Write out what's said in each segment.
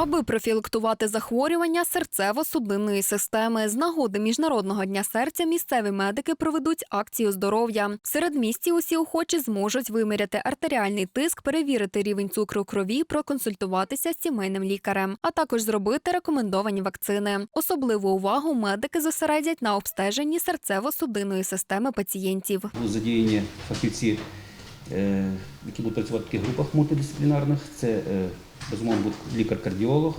Аби профілактувати захворювання серцево-судинної системи, з нагоди міжнародного дня серця місцеві медики проведуть акцію здоров'я. В середмісті усі охочі зможуть виміряти артеріальний тиск, перевірити рівень цукру крові, проконсультуватися з сімейним лікарем, а також зробити рекомендовані вакцини. Особливу увагу медики зосередять на обстеженні серцево-судинної системи пацієнтів. Задіяні фахівці, які будуть працювати в таких групах мультидисциплінарних. Це е, безумовно буде лікар-кардіолог,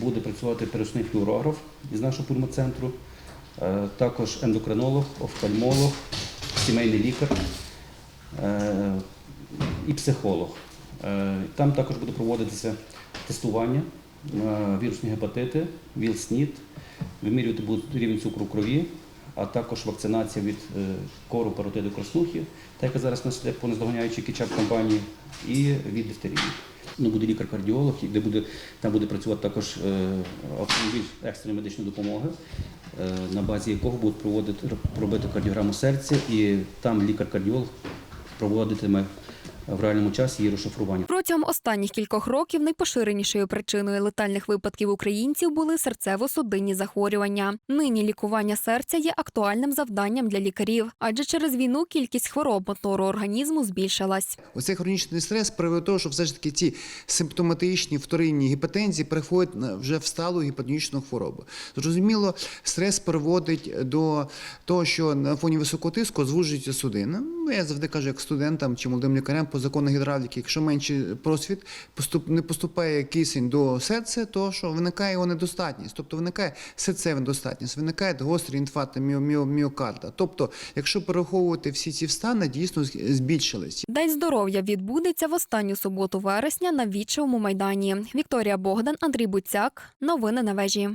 буде працювати перечний флюорограф із нашого пульмоцентру, е, також ендокринолог, офтальмолог, сімейний лікар е, і психолог. Е, Там також буде проводитися тестування на вірусні гепатити, ВІЛ-СНІД, вимірювати будуть рівень цукру в крові, а також вакцинація від е, кору, паротиду, краснухи, та яка зараз нас йде по наздоганяючій кічап компанії, і від дифтерії. Ну, буде лікар-кардіолог, де буде, там буде працювати також е, автомобіль екстреної медичної допомоги, е, на базі якого будуть проводити, робити кардіограму серця, і там лікар-кардіолог проводитиме в реальному часі її розшифрування. Протягом останніх кількох років найпоширенішою причиною летальних випадків українців були серцево-судинні захворювання. Нині лікування серця є актуальним завданням для лікарів, адже через війну кількість хвороб мотору організму збільшилась. Оцей хронічний стрес приводить до того, що все ж таки ці симптоматичні вторинні гіпотензії переходять на- вже в сталу гіпотонічну хворобу. Зрозуміло, стрес приводить до того, що на фоні високого тиску звужується судина. Ну, я завжди кажу, як студентам чи молодим лікарям по закону гідравліки, якщо менший просвіт поступ, не поступає кисень до серця, то що виникає його недостатність, тобто виникає серцева недостатність, виникає гострий інфаркт міо- міо- міокарда. Тобто, якщо перераховувати всі ці встани, дійсно збільшились. День здоров'я відбудеться в останню суботу вересня на Вічовому майдані. Вікторія Богдан, Андрій Буцяк. Новини на вежі.